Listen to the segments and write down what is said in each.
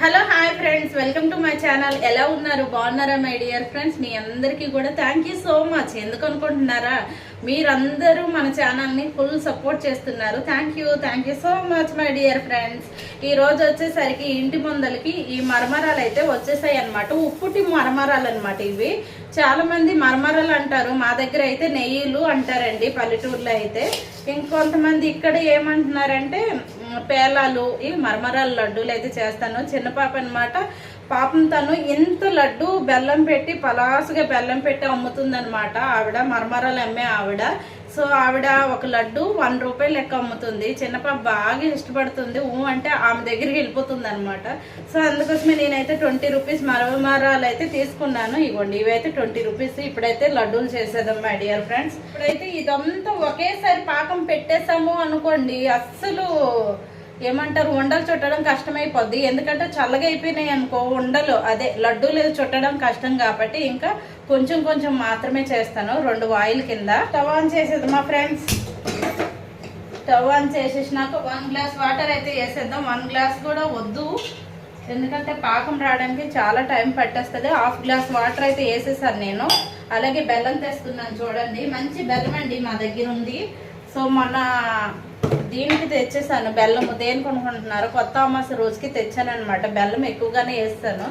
Hello hi friends. Welcome to my channel. ఎలా ఉన్నారు? బాగున్నారా మై డియర్ ఫ్రెండ్స్? మీ అందరికీ కూడా థ్యాంక్ యూ సో మచ్. ఎందుకు అనుకుంటున్నారా? మీరందరూ మన ఛానల్ని ఫుల్ సపోర్ట్ చేస్తున్నారు. Thank you thank you so much my dear friends. ఈ రోజు వచ్చేసరికి ఇంటి ముందలకి ఈ మరమరాలు అయితే వచ్చేసాయి అనమాట ఉప్పుటి మరమరాలు అనమాట ఇవి. చాలా మంది మరమరాలు అంటారు. మా దగ్గర అయితే నెయ్యిలు అంటారండి పల్లెటూరులో అయితే. ఇంకొంతమంది ఇక్కడ ఏమంటున్నారంటే పేలాలు ఈ మరమరాలు లడ్డూలు అయితే చేస్తాను. చిన్న పాప అనమాట పాపం తను ఇంత లడ్డు బెల్లం పెట్టి పలాసుగా బెల్లం పెట్టి అమ్ముతుందనమాట ఆవిడ మరమరాలు అమ్మే ఆవిడ. సో ఆవిడ ఒక లడ్డు వన్ రూపాయలు లెక్క అమ్ముతుంది. చిన్నపాప బాగా ఇష్టపడుతుంది. ఊ అంటే ఆమె దగ్గరికి వెళ్ళిపోతుంది అనమాట సో అందుకోసమే నేనైతే ట్వంటీ రూపీస్ మరమరాలు అయితే తీసుకున్నాను. ఇవ్వండి ఇవైతే ట్వంటీ రూపీస్. ఇప్పుడైతే లడ్డూలు చేసేదాం మై డియర్ ఫ్రెండ్స్ ఇప్పుడైతే ఇదంతా ఒకేసారి పాకం పెట్టేసాము అనుకోండి అస్సలు ఏమంటారు? ఉండలు చుట్టడం కష్టమైపోద్ది. ఎందుకంటే చల్లగా అయిపోయినాయి అనుకో ఉండలు. అదే లడ్డూలు చుట్టడం కష్టం కాబట్టి ఇంకా కొంచెం కొంచెం మాత్రమే చేస్తాను. రెండు ఆయిల్ కింద. స్టవ్ ఆన్ చేసేది మా ఫ్రెండ్స్. స్టవ్ ఆన్ చేసేసినాక వన్ గ్లాస్ వాటర్ అయితే వేసేద్దాం. వన్ గ్లాస్ కూడా వద్దు. ఎందుకంటే పాకం రావడానికి చాలా టైం పట్టేస్తుంది. హాఫ్ గ్లాస్ వాటర్ అయితే వేసేసాను నేను. అలాగే బెల్లం తెస్తున్నాను చూడండి. మంచి బెల్లం అండి మా దగ్గర ఉంది. సో మొన్న దీనికి తెచ్చేసాను. బెల్లం దేని కొనుక్కుంటున్నారు. కొత్త అమాస రోజుకి తెచ్చాను అనమాట బెల్లం ఎక్కువగానే వేస్తాను.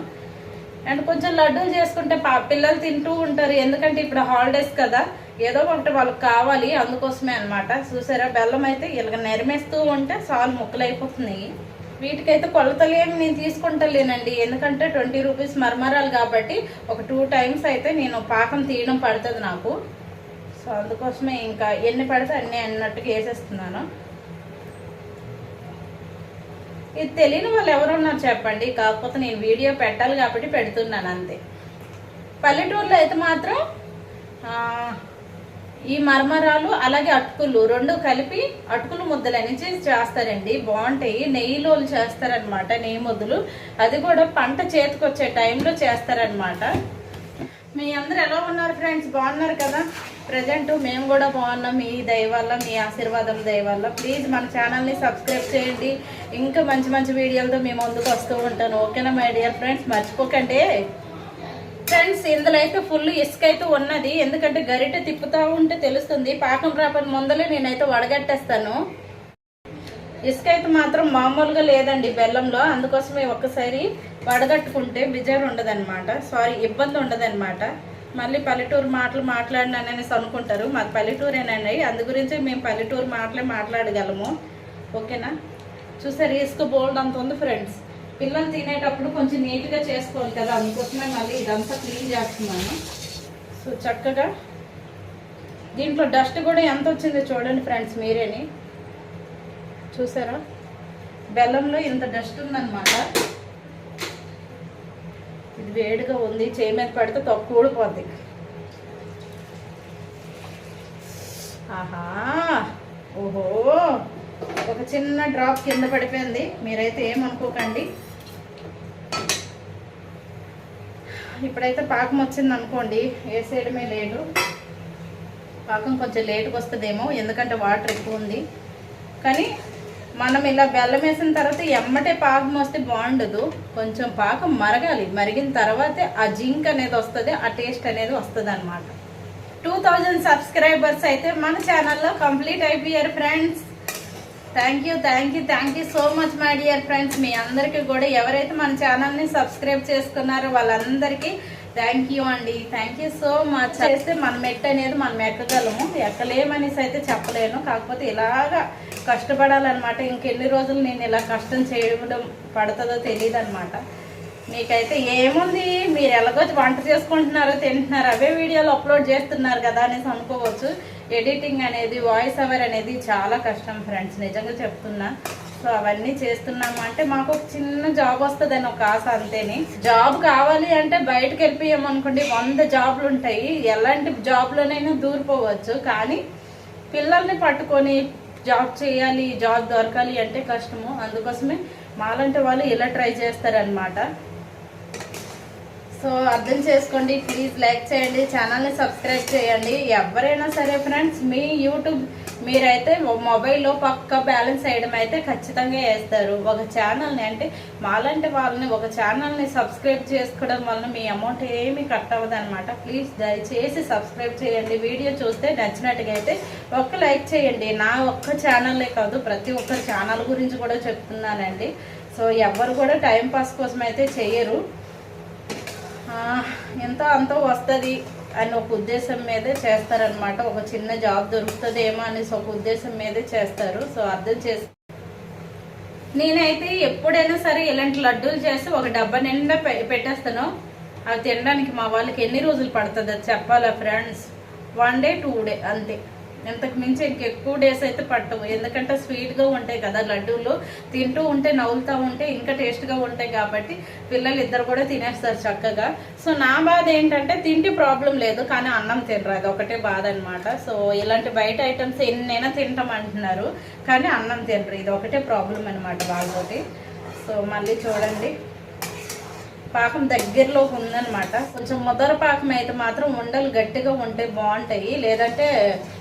అండ్ కొంచెం లడ్డూలు చేసుకుంటే పా పిల్లలు తింటూ ఉంటారు. ఎందుకంటే ఇప్పుడు హాలిడేస్ కదా. ఏదో ఒకటి వాళ్ళకి కావాలి. అందుకోసమే అనమాట చూసారా? బెల్లం అయితే ఇలాగ నెరిమేస్తూ ఉంటే సాల్ ముక్కలు అయిపోతున్నాయి వీటికైతే కొలతలు ఏమి నేను తీసుకుంటలేనండి. ఎందుకంటే ట్వంటీ రూపీస్ మరమరాలు కాబట్టి ఒక టూ టైమ్స్ అయితే నేను పాకం తీయడం పడుతుంది నాకు. సో అందుకోసమే ఇంకా ఎన్ని పడితే అన్నీ అన్నట్టుగా వేసేస్తున్నాను. ఇది తెలియని వాళ్ళు ఎవరున్నారు చెప్పండి. కాకపోతే నేను వీడియో పెట్టాలి కాబట్టి పెడుతున్నాను అంతే. పల్లెటూరులో అయితే మాత్రం ఈ మరమరాలు అలాగే అటుకులు రెండు కలిపి అటుకులు ముద్దలు అనేసి చేస్తారండి. బాగుంటాయి. నెయ్యిలోలు చేస్తారనమాట నెయ్యి ముద్దలు. అది కూడా పంట చేతికి వచ్చే టైంలో చేస్తారనమాట మీ అందరు ఎలా ఉన్నారు ఫ్రెండ్స్? బాగున్నారు కదా? ప్రజెంట్ మేము కూడా బాగున్నాం. మీ దయ వల్ల మీ ఆశీర్వాదం దయ వల్ల. ప్లీజ్ మన ఛానల్ని సబ్స్క్రైబ్ చేయండి. ఇంకా మంచి మంచి వీడియోలతో మేము ముందుకు వస్తూ ఉంటాను. ఓకేనా మై డియర్ ఫ్రెండ్స్ మర్చిపోకండి. ఫ్రెండ్స్ ఇందులో అయితే ఫుల్ ఇసుక అయితే ఉన్నది. ఎందుకంటే గరిటె తిప్పుతూ ఉంటే తెలుస్తుంది. పాకం రాపని ముందలే నేనైతే వడగట్టేస్తాను. ఇసుక అయితే మాత్రం మామూలుగా లేదండి బెల్లంలో. అందుకోసమే ఒక్కసారి వడగట్టుకుంటే బిజారు ఉండదన్నమాట. సారీ ఇబ్బంది ఉండదన్నమాట. మళ్ళీ పల్లెటూరు మాటలు మాట్లాడినాననేసి అనుకుంటారు. మాకు పల్లెటూరేనండి. అందు గురించి మేము పల్లెటూరు మాటలే మాట్లాడగలము. ఓకేనా? చూసారు ఇసుక బోల్డ్ అంత ఉంది ఫ్రెండ్స్. పిల్లలు తినేటప్పుడు కొంచెం నీట్గా చేసుకోవాలి కదా. అందుకోసమే మళ్ళీ ఇదంతా క్లీన్ చేస్తున్నాను. సో చక్కగా దీంట్లో డస్ట్ కూడా ఎంత వచ్చిందో చూడండి ఫ్రెండ్స్ మీరేని. చూసారా? బెల్లంలో ఇంత డస్ట్ ఉందన్నమాట. ఇది వేడిగా ఉంది చేయి మీద పడితే తక్కువ ఊడిపోద్ది. ఆహా ఓహో ఒక చిన్న డ్రాప్ కింద పడిపోయింది. మీరైతే ఏమనుకోకండి ఇప్పుడైతే పాకం వచ్చింది అనుకోండి వేసేయడమే లేదు. పాకం కొంచెం లేటుగా వస్తుందేమో ఎందుకంటే వాటర్ ఎక్కువ ఉంది. కానీ మనం ఇలా బెల్లం వేసిన తర్వాత ఎమ్మటే పాకం వస్తే బాగుండదు. కొంచెం పాకం మరగాలి. మరిగిన తర్వాతే ఆ జింక్ అనేది వస్తుంది ఆ టేస్ట్ అనేది వస్తుంది అనమాట టూ థౌజండ్ సబ్స్క్రైబర్స్ అయితే మన ఛానల్లో కంప్లీట్ అయిపోయారు friends. Thank you thank you thank you so much my dear friends మీ అందరికీ కూడా ఎవరైతే మన ఛానల్ని సబ్స్క్రైబ్ చేసుకున్నారో వాళ్ళందరికీ థ్యాంక్ యూ అండి. థ్యాంక్ యూ సో మచ్ చేస్తే మన మెట్ అనేది మనం ఎక్కగలము. ఎక్కలేమనేసి అయితే చెప్పలేను. కాకపోతే ఇలాగా కష్టపడాలన్నమాట. ఇంకెన్ని రోజులు నేను ఇలా కష్టం చేయడం పడుతుందో తెలియదు అనమాట మీకైతే ఏముంది? మీరు ఎలాగో వంట చేసుకుంటున్నారో తింటున్నారు అవే వీడియోలు అప్లోడ్ చేస్తున్నారు కదా అనేసి అనుకోవచ్చు. ఎడిటింగ్ అనేది వాయిస్ ఓవర్ అనేది చాలా కష్టం ఫ్రెండ్స్ నిజంగా చెప్తున్నా. సో అవన్నీ చేస్తున్నాము. అంటే మాకు ఒక చిన్న జాబ్ వస్తుందని ఒక ఆశ అంతేని. జాబ్ కావాలి అంటే బయటకు వెళ్ళిపోయామనుకోండి వంద జాబ్లు ఉంటాయి. ఎలాంటి జాబ్లోనైనా దూరిపోవచ్చు. కానీ పిల్లల్ని పట్టుకొని జాబ్ చేయాలి జాబ్ దొరకాలి అంటే కష్టము. అందుకోసమే మాలాంటి వాళ్ళు ఇలా ట్రై చేస్తారనమాట సో అర్థం చేసుకోండి ప్లీజ్ లైక్ చేయండి ఛానల్ని సబ్స్క్రైబ్ చేయండి. ఎవరైనా సరే ఫ్రెండ్స్ మీ యూట్యూబ్ మీరైతే మొబైల్లో పక్క బ్యాలెన్స్ వేయడం అయితే ఖచ్చితంగా వేస్తారు. ఒక ఛానల్ని అంటే మాలాంటి వాళ్ళని ఒక ఛానల్ని సబ్స్క్రైబ్ చేసుకోవడం వలన మీ అమౌంట్ ఏమీ కట్ అవ్వదు అనమాట ప్లీజ్ దయచేసి సబ్స్క్రైబ్ చేయండి. వీడియో చూస్తే నచ్చినట్టుగా అయితే ఒక్క లైక్ చేయండి. నా ఒక్క ఛానల్లే కాదు ప్రతి ఒక్క ఛానల్ గురించి కూడా చెప్తున్నానండి. సో ఎవరు కూడా టైంపాస్ కోసం అయితే చేయరు. ఎంతో అంతో వస్తుంది అని ఒక ఉద్దేశం మీదే చేస్తారనమాట ఒక చిన్న జాబ్ దొరుకుతుందేమో అనేసి ఒక ఉద్దేశం మీదే చేస్తారు. సో అర్థం చేసి నేనైతే ఎప్పుడైనా సరే ఇలాంటి లడ్డూలు చేసి ఒక డబ్బా నిండా పె- పెట్టేస్తాను. అవి తినడానికి మా వాళ్ళకి ఎన్ని రోజులు పడుతుంది అది చెప్పాలా friends? One day two day అంతే. ఇంతకు మించి ఇంకెక్కువ డేస్ అయితే పట్టవు. ఎందుకంటే స్వీట్గా ఉంటాయి కదా లడ్డూలు. తింటూ ఉంటే నవ్వులుతూ ఉంటే ఇంకా టేస్ట్గా ఉంటాయి కాబట్టి పిల్లలు ఇద్దరు కూడా తినేస్తారు చక్కగా. సో నా బాధ ఏంటంటే తింటే ప్రాబ్లం లేదు కానీ అన్నం తినరు. అది ఒకటే బాధ అనమాట సో ఇలాంటి బయట ఐటమ్స్ ఎన్నైనా తింటాం అంటున్నారు కానీ అన్నం తినరు. ఇది ఒకటే ప్రాబ్లం అనమాట వాళ్ళతోటి. సో మళ్ళీ చూడండి. పాకం దగ్గరలో ఉందనమాట కొంచెం ముదర పాకం అయితే మాత్రం ఉండలు గట్టిగా ఉంటే బాగుంటాయి. లేదంటే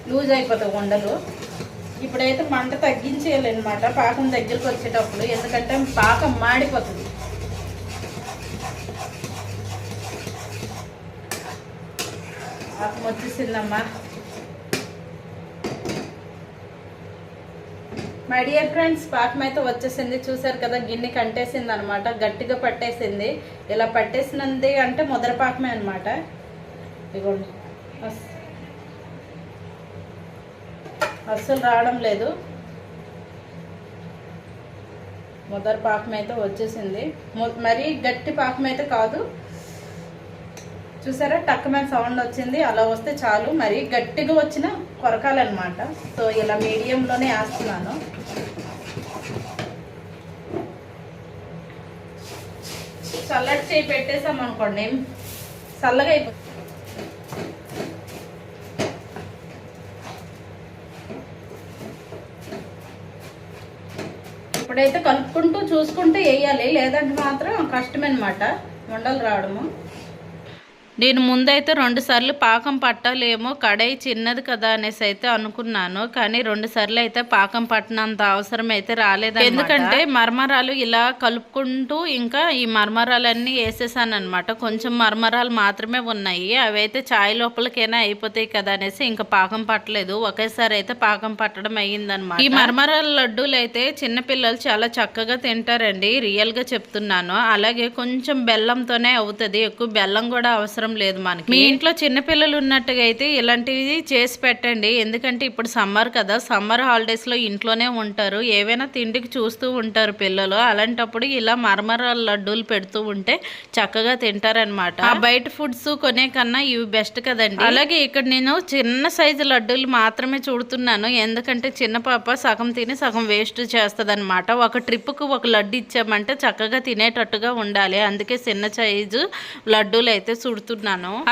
లూజ్ అయిపోతాయి ఉండలు. ఇప్పుడైతే మంట తగ్గించేయాలన్నమాట పాకం దగ్గరికి వచ్చేటప్పుడు. ఎందుకంటే పాకం మాడిపోతుంది. పాకం వచ్చేసిందమ్మా. మై డియర్ ఫ్రెండ్స్ పాకం అయితే వచ్చేసింది. చూసారు కదా గిన్నె కంటేసింది అనమాట గట్టిగా పట్టేసింది. ఇలా పట్టేసినది అంటే ముద్ర పాకమే అనమాట ఇదిగోండి. అస్- అస్సలు రావడం లేదు. ముద్ర పాకం అయితే వచ్చేసింది. మరీ గట్టి పాకం అయితే కాదు. చూసారా? టక్కమైన సౌండ్ వచ్చింది. అలా వస్తే చాలు. మరి గట్టిగా వచ్చిన కొరకాలన్నమాట. సో ఇలా మీడియంలోనే వేస్తున్నాను. చల్లటి చేయి పెట్టేసాం అనుకోండి. చల్లగా అయిపో ఇప్పుడైతే కలుపుకుంటూ చూసుకుంటూ వేయాలి. లేదంటే మాత్రం కష్టమన్నమాట. ఉండలు రావడము. నేను ముందైతే రెండు సార్లు పాకం పట్టాలేమో కడాయి చిన్నది కదా అనేసి అయితే అనుకున్నాను. కానీ రెండు సార్లు అయితే పాకం పట్టినంత అవసరం అయితే రాలేదు ఎందుకంటే మర్మరాలు ఇలా కలుపుకుంటూ ఇంకా ఈ మర్మరాలన్నీ వేసేసాను అనమాట కొంచెం మర్మరాలు మాత్రమే ఉన్నాయి. అవి అయితే చాయ్ లోపలికైనా అయిపోతాయి కదా అనేసి ఇంకా పాకం పట్టలేదు. ఒకేసారి అయితే పాకం పట్టడం అయ్యిందనమాట ఈ మర్మరాల లడ్డూలు అయితే చిన్నపిల్లలు చాలా చక్కగా తింటారండి. రియల్గా చెప్తున్నాను. అలాగే కొంచెం బెల్లంతోనే అవుతుంది. ఎక్కువ బెల్లం కూడా అవసరం లేదు మనకి. మీ ఇంట్లో చిన్నపిల్లలు ఉన్నట్టుగా అయితే ఇలాంటివి చేసి పెట్టండి. ఎందుకంటే ఇప్పుడు సమ్మర్ కదా సమ్మర్ హాలిడేస్లో ఇంట్లోనే ఉంటారు. ఏవైనా తిండికి చూస్తూ ఉంటారు పిల్లలు. అలాంటప్పుడు ఇలా మరమరాల లడ్డూలు పెడుతూ ఉంటే చక్కగా తింటారనమాట ఆ బయట ఫుడ్స్ కొనే కన్నా ఇవి బెస్ట్ కదండి. అలాగే ఇక్కడ నేను చిన్న సైజు లడ్డూలు మాత్రమే చూడుతున్నాను. ఎందుకంటే చిన్న పాప సగం తిని సగం వేస్ట్ చేస్తుంది అనమాట ఒక ట్రిప్కు ఒక లడ్డు ఇచ్చామంటే చక్కగా తినేటట్టుగా ఉండాలి. అందుకే చిన్న సైజు లడ్డూలు అయితే చుడుతున్నాను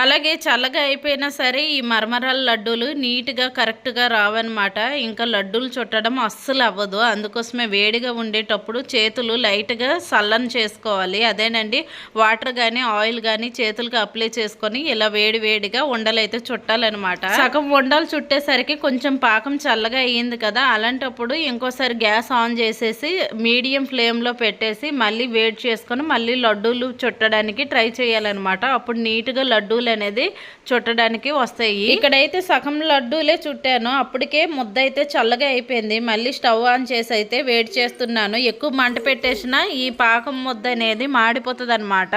అలాగే చల్లగా అయిపోయినా సరే ఈ మరమరాల లడ్డూలు నీట్గా కరెక్ట్గా రావన్నమాట. ఇంకా లడ్డూలు చుట్టడం అస్సలు అవ్వదు. అందుకోసమే వేడిగా ఉండేటప్పుడు చేతులు లైట్గా సల్లని చేసుకోవాలి. అదేనండి వాటర్ కానీ ఆయిల్ కానీ చేతులకు అప్లై చేసుకొని ఇలా వేడి వేడిగా ఉండలైతే చుట్టాలన్నమాట. సగం ఉండలు చుట్టేసరికి కొంచెం పాకం చల్లగా అయ్యింది కదా అలాంటప్పుడు ఇంకోసారి గ్యాస్ ఆన్ చేసేసి మీడియం ఫ్లేమ్లో పెట్టేసి మళ్ళీ వేడి చేసుకొని మళ్ళీ లడ్డూలు చుట్టడానికి ట్రై చేయాలన్నమాట. అప్పుడు నీట్ నీట్గా లడ్డూలు అనేది చుట్టడానికి వస్తాయి. ఇక్కడైతే సగం లడ్డూలే చుట్టాను. అప్పటికే ముద్ద అయితే చల్లగా అయిపోయింది. మళ్ళీ స్టవ్ ఆన్ చేసి అయితే వేడి చేస్తున్నాను. ఎక్కువ మంట పెట్టేసిన ఈ పాకం ముద్ద అనేది మాడిపోతుంది అనమాట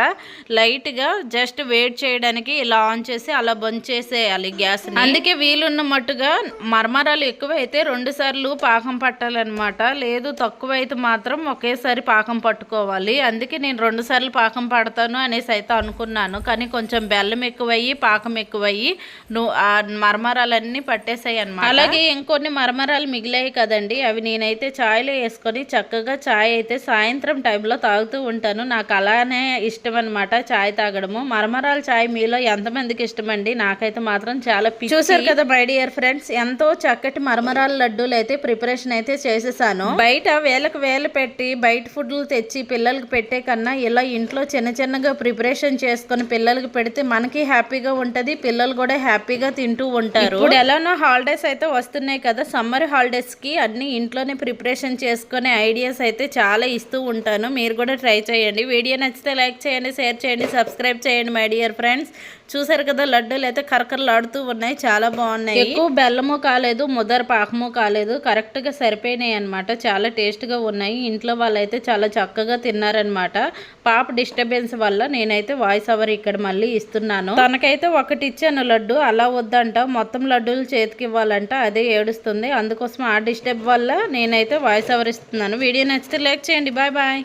లైట్గా జస్ట్ వేడి చేయడానికి ఇలా ఆన్ చేసి అలా బంద్ చేసేయాలి గ్యాస్ అందుకే వీలున్న మట్టుగా మరమరాలు ఎక్కువైతే రెండు సార్లు పాకం పట్టాలన్నమాట. లేదు తక్కువ అయితే మాత్రం ఒకేసారి పాకం పట్టుకోవాలి. అందుకే నేను రెండు సార్లు పాకం పడతాను అనేసి అయితే అనుకున్నాను. కానీ కొంచెం బెల్లం ఎక్కువయ్యి పాకం ఎక్కువయ్యి ను- ఆ మరమరాలన్నీ పట్టేసాయి అనమాట అలాగే ఇంకొన్ని మరమరాలు మిగిలాయి కదండి. అవి నేనైతే ఛాయ్లో వేసుకొని చక్కగా ఛాయ్ అయితే సాయంత్రం టైంలో తాగుతూ ఉంటాను. నాకు అలానే ఇష్టం అనమాట ఛాయ్ తాగడము. మరమరాల ఛాయ్ మీలో ఎంతమందికి ఇష్టమండి? నాకైతే మాత్రం చాలా పిచ్చి. చూసారు కదా మై డియర్ ఫ్రెండ్స్ ఎంతో చక్కటి మరమరాల లడ్డూలు అయితే ప్రిపరేషన్ అయితే చేసేసాను. బయట వేలకు వేలు పెట్టి బయట ఫుడ్లు తెచ్చి పిల్లలకి పెట్టే కన్నా ఇలా ఇంట్లో చిన్న చిన్నగా ప్రిపరేషన్ చేసుకొని పిల్లలకి పెడితే పెడితే మనకి హ్యాపీగా ఉంటది పిల్లలు కూడా హ్యాపీగా తింటూ ఉంటారు. ఇప్పుడు ఎలానో హాలిడేస్ అయితే వస్తున్నాయి కదా సమ్మర్ హాలిడేస్కి అన్ని ఇంట్లోనే ప్రిపరేషన్ చేసుకునే ఐడియాస్ అయితే చాలా ఇస్తూ ఉంటాను. మీరు కూడా ట్రై చేయండి. వీడియో నచ్చితే లైక్ చేయండి షేర్ చేయండి సబ్స్క్రైబ్ చేయండి మై డియర్ ఫ్రెండ్స్ చూసారు కదా లడ్డూలు అయితే కరకరలాడుతూ ఉన్నాయి చాలా బాగున్నాయి. ఎక్కువ బెల్లము కాలేదు ముదర పాకము కాలేదు కరెక్ట్గా సరిపోయినాయి అనమాట చాలా టేస్ట్గా ఉన్నాయి. ఇంట్లో వాళ్ళైతే చాలా చక్కగా తిన్నారనమాట పాప డిస్టర్బెన్స్ వల్ల నేనైతే వాయిస్ అవర్ ఇక్కడ మళ్ళీ ఇస్తున్నాను. తనకైతే ఒకటి ఇచ్చాను లడ్డు అలా వద్దంట మొత్తం లడ్డూలు చేతికి ఇవ్వాలంట అదే ఏడుస్తుంది. అందుకోసం ఆ డిస్టర్బ్ వల్ల నేనైతే వాయిస్ అవర్ ఇస్తున్నాను. వీడియో నచ్చితే లైక్ చేయండి బాయ్ బాయ్